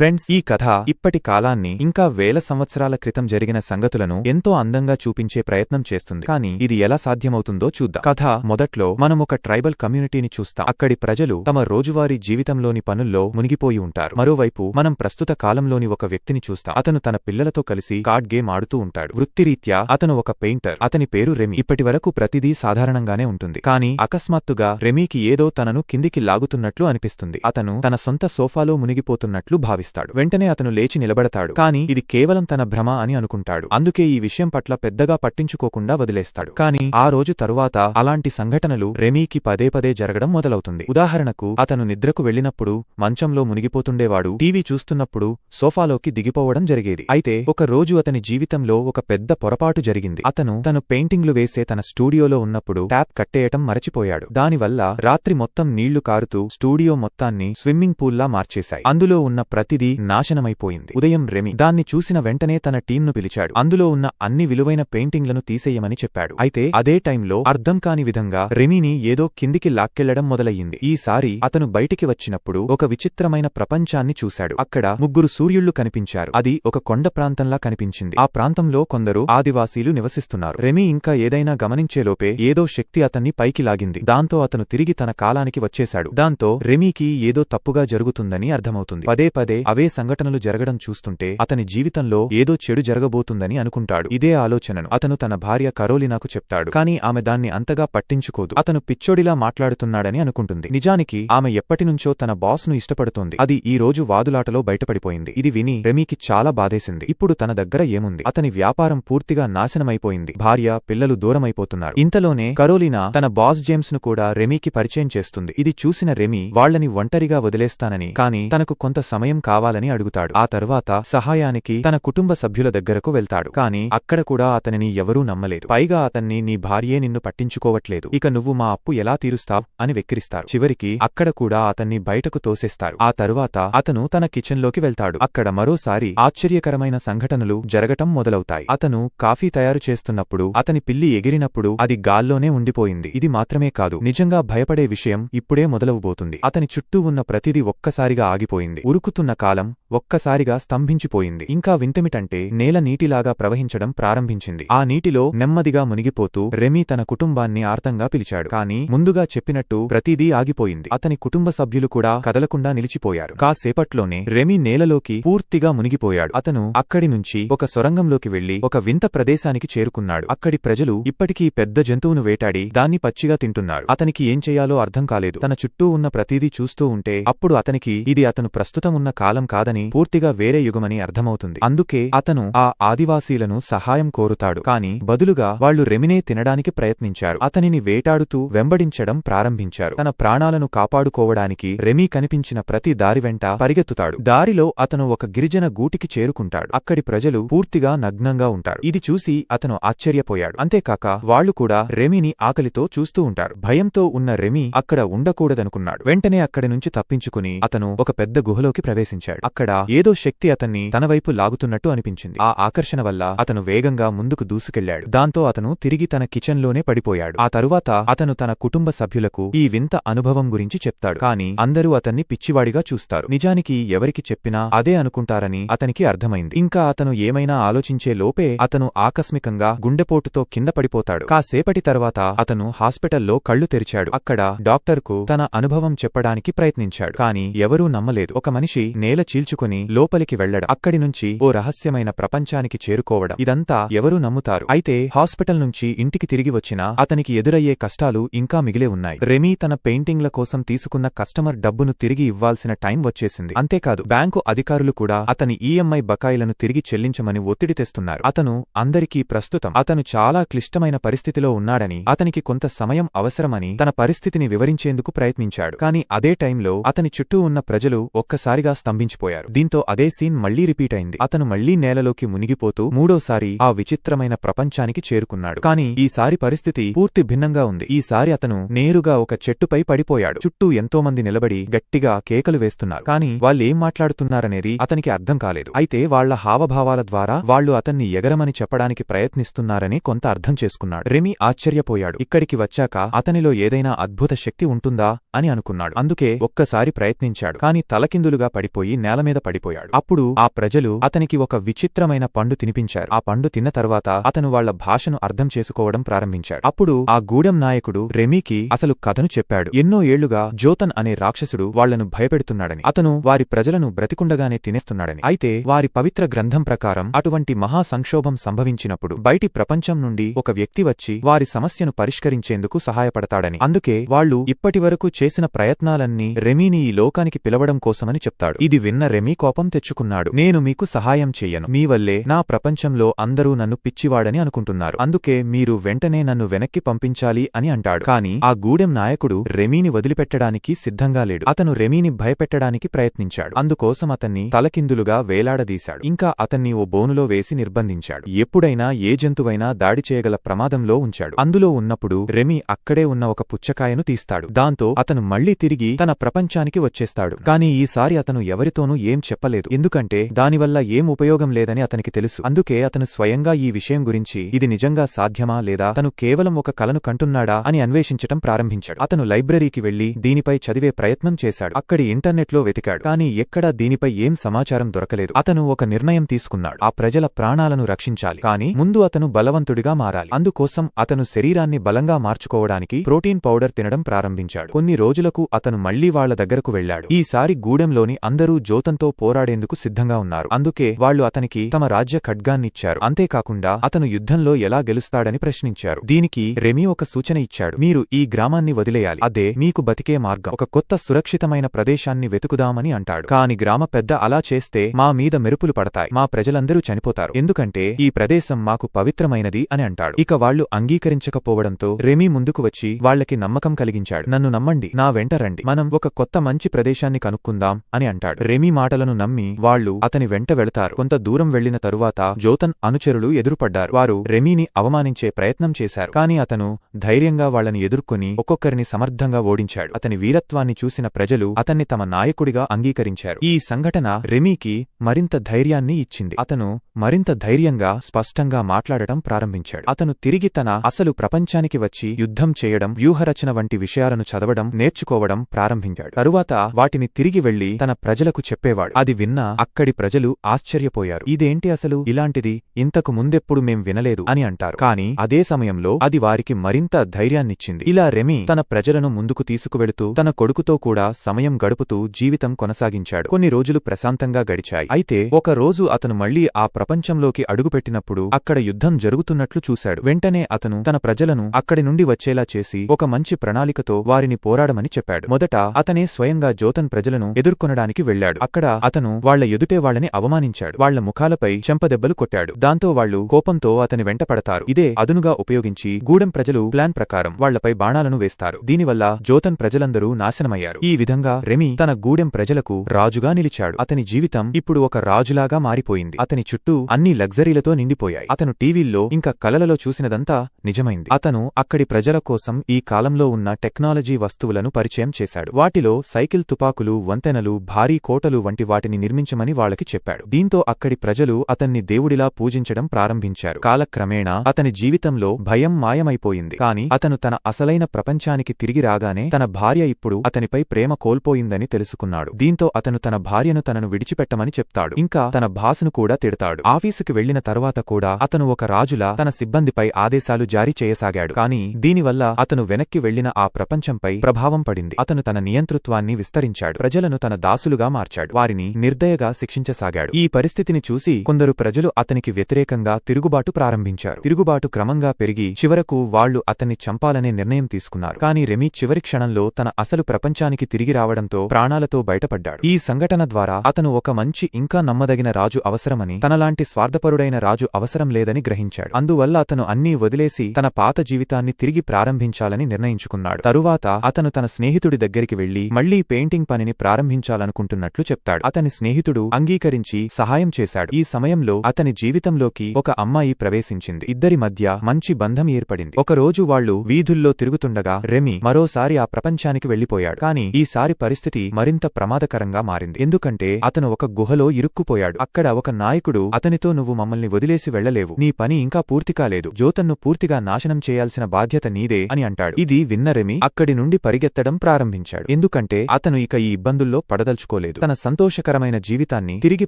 Friends ఈ కథ ఇప్పటి కాలాన్ని ఇంకా వేల సంవత్సరాల క్రితం జరిగిన సంగతులను ఎంతో అందంగా చూపించే ప్రయత్నం చేస్తుంది. కానీ ఇది ఎలా సాధ్యమవుతుందో చూద్దాం. కథ మొదట్లో మనం ఒక ట్రైబల్ కమ్యూనిటీని చూస్తాం. అక్కడి ప్రజలు తమ రోజువారీ జీవితంలోని పనుల్లో మునిగిపోయి ఉంటారు. మరోవైపు మనం ప్రస్తుత కాలంలోని ఒక వ్యక్తిని చూస్తాం. అతను తన పిల్లలతో కలిసి కార్డ్ గేమ్ ఆడుతూ ఉంటాడు. వృత్తిరీత్యా అతను ఒక పెయింటర్. అతని పేరు రెమీ. ఇప్పటి వరకు ప్రతిదీ సాధారణంగానే ఉంటుంది. కానీ అకస్మాత్తుగా రెమీకి ఏదో తనను కిందికి లాగుతున్నట్లు అనిపిస్తుంది. అతను తన సొంత సోఫాలో మునిగిపోతున్నట్లు భావిస్తాడు. వెంటనే అతను లేచి నిలబడతాడు. కానీ ఇది కేవలం తన భ్రమ అని అనుకుంటాడు. అందుకే ఈ విషయం పట్ల పెద్దగా పట్టించుకోకుండా వదిలేస్తాడు. కానీ ఆ రోజు తరువాత అలాంటి సంఘటనలు రెమీకి పదే పదే జరగడం మొదలవుతుంది. ఉదాహరణకు అతను నిద్రకు వెళ్ళినప్పుడు మంచంలో మునిగిపోతుండేవాడు టీవీ చూస్తున్నప్పుడు సోఫాలోకి దిగిపోవడం జరిగేది. అయితే ఒక రోజు అతని జీవితంలో ఒక పెద్ద పొరపాటు జరిగింది. అతను తను పెయింటింగ్లు వేసే తన స్టూడియోలో ఉన్నప్పుడు ట్యాప్ కట్టేయటం మరచిపోయాడు. దానివల్ల రాత్రి మొత్తం నీళ్ళు కారుతూ స్టూడియో మొత్తాన్ని స్విమ్మింగ్ పూల్లా మార్చేశాయి. అందులో ఉన్న ప్రతి ఇది నాశనమైపోయింది. ఉదయం రెమి దాన్ని చూసిన వెంటనే తన టీంను పిలిచాడు. అందులో ఉన్న అన్ని విలువైన పెయింటింగ్లను తీసేయమని చెప్పాడు. అయితే అదే టైంలో అర్థం కాని విధంగా రెమీని ఏదో కిందికి లాక్కెళ్ళడం మొదలయ్యింది. ఈసారి అతను బయటికి వచ్చినప్పుడు ఒక విచిత్రమైన ప్రపంచాన్ని చూశాడు. అక్కడ ముగ్గురు సూర్యుళ్ళు కనిపించారు. అది ఒక కొండ ప్రాంతంలా కనిపించింది. ఆ ప్రాంతంలో కొందరు ఆదివాసీలు నివసిస్తున్నారు. రెమీ ఇంకా ఏదైనా గమనించేలోపే ఏదో శక్తి అతన్ని పైకి లాగింది. దాంతో అతను తిరిగి తన కాలానికి వచ్చేశాడు. దాంతో రెమీకి ఏదో తప్పుగా జరుగుతుందని అర్థమవుతుంది. పదే పదే అవే సంఘటనలు జరగడం చూస్తుంటే అతని జీవితంలో ఏదో చెడు జరగబోతుందని అనుకుంటాడు. ఇదే ఆలోచనను అతను తన భార్య కరోలినాకు చెప్తాడు. కానీ ఆమె దాన్ని అంతగా పట్టించుకోదు. అతను పిచ్చోడిలా మాట్లాడుతున్నాడని అనుకుంటుంది. నిజానికి ఆమె ఎప్పటినుంచో తన బాస్ను ఇష్టపడుతోంది. అది ఈ రోజు వాదులాటలో బయటపడిపోయింది. ఇది విని రెమీకి చాలా బాధేసింది. ఇప్పుడు తన దగ్గర ఏముంది? అతని వ్యాపారం పూర్తిగా నాశనమైపోయింది. భార్య పిల్లలు దూరమైపోతున్నారు. ఇంతలోనే కరోలినా తన బాస్ జేమ్స్ను కూడా రెమీకి పరిచయం చేస్తుంది. ఇది చూసిన రెమీ వాళ్ళని ఒంటరిగా వదిలేస్తానని. కాని తనకు కొంత సమయం కావాలని అడుగుతాడు. ఆ తర్వాత సహాయానికి తన కుటుంబ సభ్యుల దగ్గరకు వెళ్తాడు. కాని అక్కడ కూడా అతనిని ఎవరూ నమ్మలేదు. పైగా అతన్ని నీ భార్యే నిన్ను పట్టించుకోవట్లేదు. ఇక నువ్వు మా అప్పు ఎలా తీరుస్తావ్? అని వెక్కిరిస్తారు. చివరికి అక్కడ కూడా అతన్ని బయటకు తోసేస్తారు. ఆ తరువాత అతను తన కిచెన్లోకి వెళ్తాడు. అక్కడ మరోసారి ఆశ్చర్యకరమైన సంఘటనలు జరగటం మొదలవుతాయి. అతను కాఫీ తయారు చేస్తున్నప్పుడు అతని పిల్లి ఎగిరినప్పుడు అది గాల్లోనే ఉండిపోయింది. ఇది మాత్రమే కాదు నిజంగా భయపడే విషయం ఇప్పుడే మొదలవబోతుంది. అతని చుట్టూ ఉన్న ప్రతిదీ ఒక్కసారిగా ఆగిపోయింది. ఉరుకుతున్న కాలం ఒక్కసారిగా స్తంభించిపోయింది. ఇంకా వింతమిటంటే నేల నీటిలాగా ప్రవహించడం ప్రారంభించింది. ఆ నీటిలో నెమ్మదిగా మునిగిపోతూ రెమీ తన కుటుంబాన్ని ఆర్తంగా పిలిచాడు. కాని ముందుగా చెప్పినట్టు ప్రతిదీ ఆగిపోయింది. అతని కుటుంబ సభ్యులు కూడా కదలకుండా నిలిచిపోయారు. కాసేపట్లోనే రెమీ నేలలోకి పూర్తిగా మునిగిపోయాడు. అతను అక్కడి నుంచి ఒక సొరంగంలోకి వెళ్ళి ఒక వింత ప్రదేశానికి చేరుకున్నాడు. అక్కడి ప్రజలు ఇప్పటికీ పెద్ద జంతువును వేటాడి దాన్ని పచ్చిగా తింటున్నారు. అతనికి ఏం చేయాలో అర్థం కాలేదు. తన చుట్టూ ఉన్న ప్రతిదీ చూస్తూ ఉంటే అప్పుడు అతనికి ఇది అతను ప్రస్తుతం ఉన్న కాలం కాదని పూర్తిగా వేరే యుగమని అర్థమవుతుంది. అందుకే అతను ఆ ఆదివాసీలను సహాయం కోరుతాడు. కాని బదులుగా వాళ్ళు రెమినే తినడానికి ప్రయత్నించారు. అతనిని వేటాడుతూ వెంబడించడం ప్రారంభించారు. తన ప్రాణాలను కాపాడుకోవడానికి రెమీ కనిపించిన ప్రతి దారి వెంట పరిగెత్తుతాడు. దారిలో అతను ఒక గిరిజన గూటికి చేరుకుంటాడు. అక్కడి ప్రజలు పూర్తిగా నగ్నంగా ఉంటారు. ఇది చూసి అతను ఆశ్చర్యపోయాడు. అంతేకాక వాళ్ళు కూడా రెమీని ఆకలితో చూస్తూ ఉంటారు. భయంతో ఉన్న రెమీ అక్కడ ఉండకూడదనుకున్నాడు. వెంటనే అక్కడి నుంచి తప్పించుకుని అతను ఒక పెద్ద గుహలోకి ప్రవేశించాడు. అక్కడ ఏదో శక్తి అతన్ని తన వైపు లాగుతున్నట్టు అనిపించింది. ఆ ఆకర్షణ వల్ల అతను వేగంగా ముందుకు దూసుకెళ్ళాడు దాంతో అతను తిరిగి తన కిచెన్లోనే పడిపోయాడు. ఆ తరువాత అతను తన కుటుంబ సభ్యులకు ఈ వింత అనుభవం గురించి చెప్తాడు. కాని అందరూ అతన్ని పిచ్చివాడిగా చూస్తారు. నిజానికి ఎవరికి చెప్పినా అదే అనుకుంటారని అతనికి అర్థమైంది. ఇంకా అతను ఏమైనా ఆలోచించే లోపే అతను ఆకస్మికంగా గుండెపోటుతో కింద పడిపోతాడు. కాసేపటి తర్వాత అతను హాస్పిటల్లో కళ్ళు తెరిచాడు. అక్కడ డాక్టర్కు తన అనుభవం చెప్పడానికి ప్రయత్నించాడు. కాని ఎవరూ నమ్మలేదు. ఒక మనిషి నేల చీల్చుకుని లోపలికి వెళ్ళడం అక్కడి నుంచి ఓ రహస్యమైన ప్రపంచానికి చేరుకోవడం. ఇదంతా ఎవరూ నమ్ముతారు? అయితే హాస్పిటల్ నుంచి ఇంటికి తిరిగి వచ్చినా అతనికి ఎదురయ్యే కష్టాలు ఇంకా మిగిలే ఉన్నాయి. రెమీ తన పెయింటింగ్ల కోసం తీసుకున్న కస్టమర్ డబ్బును తిరిగి ఇవ్వాల్సిన టైం వచ్చేసింది. అంతేకాదు బ్యాంకు అధికారులు కూడా అతని ఈఎంఐ బకాయిలను తిరిగి చెల్లించమని ఒత్తిడి తెస్తున్నారు. అతను అందరికీ ప్రస్తుతం అతను చాలా క్లిష్టమైన పరిస్థితిలో ఉన్నాడని అతనికి కొంత సమయం అవసరమని తన పరిస్థితిని వివరించేందుకు ప్రయత్నించాడు. కాని అదే టైంలో అతని చుట్టూ ఉన్న ప్రజలు ఒక్కసారిగా స్తంభించిపోయారు. దీంతో అదే సీన్ మళ్ళీ రిపీట్ అయింది. అతను మళ్ళీ నేలలోకి మునిగిపోతూ మూడోసారి ఆ విచిత్రమైన ప్రపంచానికి చేరుకున్నాడు. కాని ఈసారి పరిస్థితి పూర్తి భిన్నంగా ఉంది. ఈసారి అతను నేరుగా ఒక చెట్టుపై పడిపోయాడు. చుట్టూ ఎంతోమంది నిలబడి గట్టిగా కేకలు వేస్తున్నారు. కాని వాళ్ళేం మాట్లాడుతున్నారనేది అతనికి అర్థం కాలేదు. అయితే వాళ్ళ హావభావాల ద్వారా వాళ్ళు అతన్ని ఎగరమని చెప్పడానికి ప్రయత్నిస్తున్నారని కొంత అర్థం చేసుకున్నాడు. రెమి ఆశ్చర్యపోయాడు. ఇక్కడికి వచ్చాక అతనిలో ఏదైనా అద్భుత శక్తి ఉంటుందా అని అనుకున్నాడు. అందుకే ఒక్కసారి ప్రయత్నించాడు. కాని తలకిందులుగా పడిపోయి పడిపోయి నేలమీద పడిపోయాడు. అప్పుడు ఆ ప్రజలు అతనికి ఒక విచిత్రమైన పండు తినిపించారు. ఆ పండు తిన్న తర్వాత అతను వాళ్ళ భాషను అర్థం చేసుకోవడం ప్రారంభించాడు. అప్పుడు ఆ గూడెం నాయకుడు రెమీకి అసలు కథను చెప్పాడు. ఎన్నో ఏళ్ళుగా జోతన్ అనే రాక్షసుడు వాళ్ళను భయపెడుతున్నాడని అతను వారి ప్రజలను బ్రతికుండగానే తినేస్తున్నాడని. అయితే వారి పవిత్ర గ్రంథం ప్రకారం అటువంటి మహా సంక్షోభం సంభవించినప్పుడు బయటి ప్రపంచం నుండి ఒక వ్యక్తి వచ్చి వారి సమస్యను పరిష్కరించేందుకు సహాయపడతాడని. అందుకే వాళ్ళు ఇప్పటివరకు చేసిన ప్రయత్నాలన్నీ రెమీని ఈ లోకానికి పిలవడం కోసమని చెప్తాడు. ఇది విన్న రెమీ కోపం తెచ్చుకున్నాడు. నేను మీకు సహాయం చెయ్యను మీ వల్లే నా ప్రపంచంలో అందరూ నన్ను పిచ్చివాడని అనుకుంటున్నారు. అందుకే మీరు వెంటనే నన్ను వెనక్కి పంపించాలి అని అంటాడు. కాని ఆ గూడెం నాయకుడు రెమీని వదిలిపెట్టడానికి సిద్ధంగా లేడు. అతను రెమీని భయపెట్టడానికి ప్రయత్నించాడు. అందుకోసం అతన్ని తలకిందులుగా వేలాడదీశాడు. ఇంకా అతన్ని ఓ బోనులో వేసి నిర్బంధించాడు. ఎప్పుడైనా ఏ జంతువైనా దాడి చేయగల ప్రమాదంలో ఉంచాడు. అందులో ఉన్నప్పుడు రెమీ అక్కడే ఉన్న ఒక పుచ్చకాయను తీస్తాడు. దాంతో అతను మళ్ళీ తిరిగి తన ప్రపంచానికి వచ్చేస్తాడు. కాని ఈసారి అతను ఎవరితోనూ ఏం చెప్పలేదు. ఎందుకంటే దానివల్ల ఏం ఉపయోగం లేదని అతనికి తెలుసు. అందుకే అతను స్వయంగా ఈ విషయం గురించి ఇది నిజంగా సాధ్యమా లేదా తను కేవలం ఒక కలను కంటున్నాడా అని అన్వేషించటం ప్రారంభించాడు. అతను లైబ్రరీకి వెళ్ళి దీనిపై చదివే ప్రయత్నం చేశాడు. అక్కడి ఇంటర్నెట్లో వెతికాడు. కానీ ఎక్కడా దీనిపై ఏం సమాచారం దొరకలేదు. అతను ఒక నిర్ణయం తీసుకున్నాడు. ఆ ప్రజల ప్రాణాలను రక్షించాలి. కాని ముందు అతను బలవంతుడిగా మారాలి. అందుకోసం అతను శరీరాన్ని బలంగా మార్చుకోవడానికి ప్రోటీన్ పౌడర్ తినడం ప్రారంభించాడు. కొన్ని రోజులకు అతను మళ్ళీ వాళ్ళ దగ్గరకు వెళ్ళాడు ఈసారి గూడెంలోని అందరూ జోతంతో పోరాడేందుకు సిద్ధంగా ఉన్నారు. అందుకే వాళ్ళు అతనికి తమ రాజ్య ఖడ్గాన్నిచ్చారు. అంతేకాకుండా అతను యుద్ధంలో ఎలా గెలుస్తాడని ప్రశ్నించారు. దీనికి రెమీ ఒక సూచన ఇచ్చాడు. మీరు ఈ గ్రామాన్ని వదిలేయాలి. అదే మీకు బతికే మార్గం. ఒక కొత్త సురక్షితమైన ప్రదేశాన్ని వెతుకుదామని అంటాడు. కాని గ్రామ పెద్ద అలా చేస్తే మా మీద మెరుపులు పడతాయి. మా ప్రజలందరూ చనిపోతారు. ఎందుకంటే ఈ ప్రదేశం మాకు పవిత్రమైనది అని అంటాడు. ఇక వాళ్ళు అంగీకరించకపోవడంతో రెమీ ముందుకు వచ్చి వాళ్ళకి నమ్మకం కలిగించాడు. నన్ను నమ్మండి. నా వెంట రండి. మనం ఒక కొత్త మంచి ప్రదేశాన్ని కనుక్కుందాం అని అంటాడు. రెమీ మాటలను నమ్మి వాళ్ళు అతని వెంట వెళతారు. కొంత దూరం వెళ్ళిన తరువాత జోతన్ అనుచరులు ఎదురుపడ్డారు. వారు రెమీని అవమానించే ప్రయత్నం చేశారు. కాని అతను ధైర్యంగా వాళ్ళని ఎదుర్కొని ఒక్కొక్కరిని సమర్థంగా ఓడించాడు. అతని వీరత్వాన్ని చూసిన ప్రజలు అతన్ని తమ నాయకుడిగా అంగీకరించారు. ఈ సంఘటన రెమీకి మరింత ధైర్యాన్ని ఇచ్చింది. అతను మరింత ధైర్యంగా స్పష్టంగా మాట్లాడటం ప్రారంభించాడు. అతను తిరిగి తన అసలు ప్రపంచానికి వచ్చి యుద్ధం చేయడం వ్యూహరచన వంటి విషయాలను చదవడం నేర్చుకోవడం ప్రారంభించాడు. తరువాత వాటిని తిరిగి వెళ్ళి తన ప్రజల ప్రజలకు చెప్పేవాడు. అది విన్నా అక్కడి ప్రజలు ఆశ్చర్యపోయారు. ఇదేంటి అసలు? ఇలాంటిది? ఇంతకు ముందెప్పుడు మేం వినలేదు అని అంటారు. కాని అదే సమయంలో అది వారికి మరింత ధైర్యాన్నిచ్చింది. ఇలా రెమి తన ప్రజలను ముందుకు తీసుకువెళుతూ తన కొడుకుతో కూడా సమయం గడుపుతూ జీవితం కొనసాగించాడు. కొన్ని రోజులు ప్రశాంతంగా గడిచాయి. అయితే ఒక రోజు అతను మళ్ళీ ఆ ప్రపంచంలోకి అడుగుపెట్టినప్పుడు అక్కడ యుద్ధం జరుగుతున్నట్లు చూశాడు. వెంటనే అతను తన ప్రజలను అక్కడి నుండి వచ్చేలా చేసి ఒక మంచి ప్రణాళికతో వారిని పోరాడమని చెప్పాడు. మొదట అతనే స్వయంగా జోతన్ ప్రజలను ఎదుర్కొనడానికి వెళ్ళాడు అక్కడ అతను వాళ్ళ ఎదుటే వాళ్ళని అవమానించాడు. వాళ్ళ ముఖాలపై చెంపదెబ్బలు కొట్టాడు. దాంతో వాళ్ళు కోపంతో అతని వెంట పడతారు. ఇదే అదునుగా ఉపయోగించి గూడెం ప్రజలు ప్లాన్ ప్రకారం వాళ్ళపై బాణాలను వేస్తారు. దీనివల్ల జోతన్ ప్రజలందరూ నాశనమయ్యారు. ఈ విధంగా రెమీ తన గూడెం ప్రజలకు రాజుగా నిలిచాడు. అతని జీవితం ఇప్పుడు ఒక రాజులాగా మారిపోయింది. అతని చుట్టూ అన్ని లగ్జరీలతో నిండిపోయాయి. అతను టీవీల్లో ఇంకా కలలలో చూసినదంతా నిజమైంది. అతను అక్కడి ప్రజల కోసం ఈ కాలంలో ఉన్న టెక్నాలజీ వస్తువులను పరిచయం చేశాడు. వాటిలో సైకిల్ తుపాకులు వంతెనలు భారీ కోటలు వంటి వాటిని నిర్మించమని వాళ్ళకి చెప్పాడు. దీంతో అక్కడి ప్రజలు అతన్ని దేవుడిలా పూజించడం ప్రారంభించారు. కాలక్రమేణా అతని జీవితంలో భయం మాయమైపోయింది. కాని అతను తన అసలైన ప్రపంచానికి తిరిగి రాగానే తన భార్య ఇప్పుడు అతనిపై ప్రేమ కోల్పోయిందని తెలుసుకున్నాడు. దీంతో అతను తన భార్యను తనను విడిచిపెట్టమని చెప్తాడు. ఇంకా తన భాసును కూడా తిడతాడు. ఆఫీసుకు వెళ్ళిన తర్వాత కూడా అతను ఒక రాజులా తన సిబ్బందిపై ఆదేశాలు జారీ చేయసాగాడు. కాని దీనివల్ల అతను వెనక్కి వెళ్ళిన ఆ ప్రపంచంపై ప్రభావం పడింది. అతను తన నియంతృత్వాన్ని విస్తరించాడు. ప్రజలను తన దాసులుగా మార్చాడు. వారిని నిర్దయగా శిక్షించసాగాడు. ఈ పరిస్థితిని చూసి కొందరు ప్రజలు అతనికి వ్యతిరేకంగా తిరుగుబాటు ప్రారంభించారు. తిరుగుబాటు క్రమంగా పెరిగి చివరకు వాళ్ళు అతన్ని చంపాలనే నిర్ణయం తీసుకున్నారు. కాని రెమీ చివరి క్షణంలో తన అసలు ప్రపంచానికి తిరిగి రావడంతో ప్రాణాలతో బయటపడ్డాడు. ఈ సంఘటన ద్వారా అతను ఒక మంచి ఇంకా నమ్మదగిన రాజు అవసరమని తనలాంటి స్వార్థపరుడైన రాజు అవసరం లేదని గ్రహించాడు. అందువల్ల అతను అన్నీ వదిలేసి తన పాత జీవితాన్ని తిరిగి ప్రారంభించాలని నిర్ణయించుకున్నాడు. తరువాత అతను తన స్నేహితుడి దగ్గరికి వెళ్ళి మళ్ళీ పెయింటింగ్ పనిని ప్రారంభించాలనుకుంటున్నాడు ప్రారంభించాలనుకుంటున్నట్లు చెప్తాడు. అతని స్నేహితుడు అంగీకరించి సహాయం చేశాడు. ఈ సమయంలో అతని జీవితంలోకి ఒక అమ్మాయి ప్రవేశించింది. ఇద్దరి మధ్య మంచి బంధం ఏర్పడింది. ఒకరోజు వాళ్ళు వీధుల్లో తిరుగుతుండగా రెమి మరోసారి ఆ ప్రపంచానికి వెళ్ళిపోయాడు కాని ఈసారి పరిస్థితి మరింత ప్రమాదకరంగా మారింది. ఎందుకంటే అతను ఒక గుహలో ఇరుక్కుపోయాడు. అక్కడ ఒక నాయకుడు అతనితో నువ్వు మమ్మల్ని వదిలేసి వెళ్ళలేవు నీ పని ఇంకా పూర్తి కాలేదు జోతన్ను పూర్తిగా నాశనం చేయాల్సిన బాధ్యత నీదే అని అంటాడు. ఇది విన్న రెమి అక్కడి నుండి పరిగెత్తడం ప్రారంభించాడు. ఎందుకంటే అతను ఇక ఈ ఇబ్బందుల్లో పడదలుచుకోలేదు. లేదు. తన సంతోషకరమైన జీవితాన్ని తిరిగి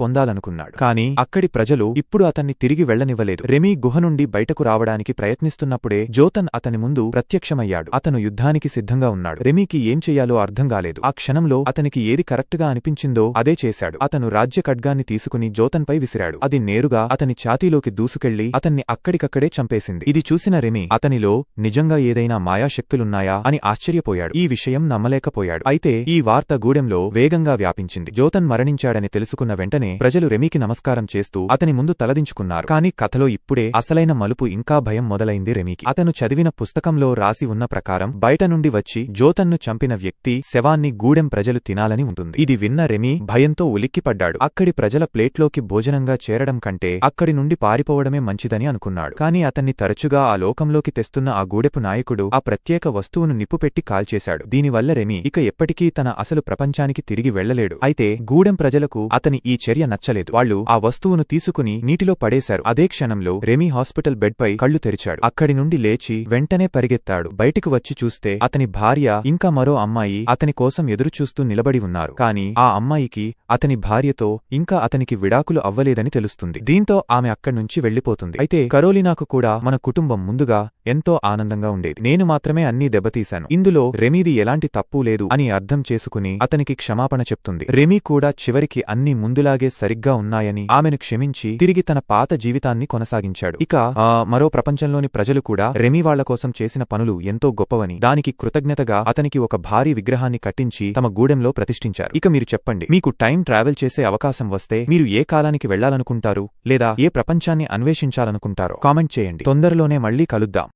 పొందాలనుకున్నాడు. కానీ అక్కడి ప్రజలు ఇప్పుడు అతన్ని తిరిగి వెళ్ళనివ్వలేదు రెమీ గుహ నుండి బయటకు రావడానికి ప్రయత్నిస్తున్నప్పుడే జోతన్ అతని ముందు ప్రత్యక్షమయ్యాడు. అతను యుద్ధానికి సిద్ధంగా ఉన్నాడు. రెమీకి ఏం చెయ్యాలో అర్థం కాలేదు. ఆ క్షణంలో అతనికి ఏది కరెక్ట్గా అనిపించిందో అదే చేశాడు. అతను రాజ్య ఖడ్గాన్ని తీసుకుని జోతన్పై విసిరాడు. అది నేరుగా అతని ఛాతీలోకి దూసుకెళ్ళి అతన్ని అక్కడికక్కడే చంపేసింది. ఇది చూసిన రెమీ అతనిలో నిజంగా ఏదైనా మాయాశక్తులున్నాయా అని ఆశ్చర్యపోయాడు. ఈ విషయం నమ్మలేకపోయాడు. అయితే ఈ వార్త గూడెంలో వేగంగా వ్యాపించింది. జోతన్ మరణించాడని తెలుసుకున్న వెంటనే ప్రజలు రెమీకి నమస్కారం చేస్తూ అతని ముందు తలదించుకున్నారు. కానీ కథలో ఇప్పుడే అసలైన మలుపు ఇంకా భయం మొదలైంది రెమీకి. అతను చదివిన పుస్తకంలో రాసి ఉన్న ప్రకారం బయట నుండి వచ్చి జోతన్ను చంపిన వ్యక్తి శవాన్ని గూడెం ప్రజలు తినాలని ఉంటుంది. ఇది విన్న రెమీ భయంతో ఉలిక్కిపడ్డాడు. అక్కడి ప్రజల ప్లేట్లోకి భోజనంగా చేరడం కంటే అక్కడి నుండి పారిపోవడమే మంచిదని అనుకున్నాడు. కాని అతన్ని తరచుగా ఆ లోకంలోకి తెస్తున్న ఆ గూడెపు నాయకుడు ఆ ప్రత్యేక వస్తువును నిప్పుపెట్టి కాల్చేశాడు. దీనివల్ల రెమీ ఇక ఎప్పటికీ తన అసలు ప్రపంచానికి తిరిగి వెళ్ళలేడు అయితే గూడెం ప్రజలకు అతని ఈ చర్య నచ్చలేదు. వాళ్ళు ఆ వస్తువును తీసుకుని నీటిలో పడేశారు. అదే క్షణంలో రెమీ హాస్పిటల్ బెడ్ పై కళ్ళు తెరిచాడు. అక్కడి నుండి లేచి వెంటనే పరిగెత్తాడు. బయటికి వచ్చి చూస్తే అతని భార్య ఇంకా మరో అమ్మాయి అతని కోసం ఎదురుచూస్తూ నిలబడి ఉన్నారు. కాని ఆ అమ్మాయికి అతని భార్యతో ఇంకా అతనికి విడాకులు అవ్వలేదని తెలుస్తుంది. దీంతో ఆమె అక్కడ్నుంచి వెళ్ళిపోతుంది అయితే కరోలినాకు కూడా మన కుటుంబం ముందుగా ఎంతో ఆనందంగా ఉండేది. నేను మాత్రమే అన్నీ దెబ్బతీశాను. ఇందులో రెమీది ఎలాంటి తప్పు లేదు అని అర్థం చేసుకుని అతనికి క్షమాపణ చెప్తుంది. రెమీ కూడా చివరికి అన్ని ముందులాగే సరిగ్గా ఉన్నాయని ఆమెను క్షమించి తిరిగి తన పాత జీవితాన్ని కొనసాగించాడు. ఇక ఆ, మరో ప్రపంచంలోని ప్రజలు కూడా రెమీ వాళ్ళ కోసం చేసిన పనులు ఎంతో గొప్పవని దానికి కృతజ్ఞతగా అతనికి ఒక భారీ విగ్రహాన్ని కట్టించి తమ గూడెంలో ప్రతిష్ఠించారు. ఇక మీరు చెప్పండి మీకు టైం ట్రావెల్ చేసే అవకాశం వస్తే మీరు ఏ కాలానికి వెళ్ళాలనుకుంటారు? లేదా ఏ ప్రపంచాన్ని అన్వేషించాలనుకుంటారో కామెంట్ చేయండి. తొందరలోనే మళ్ళీ కలుద్దాం.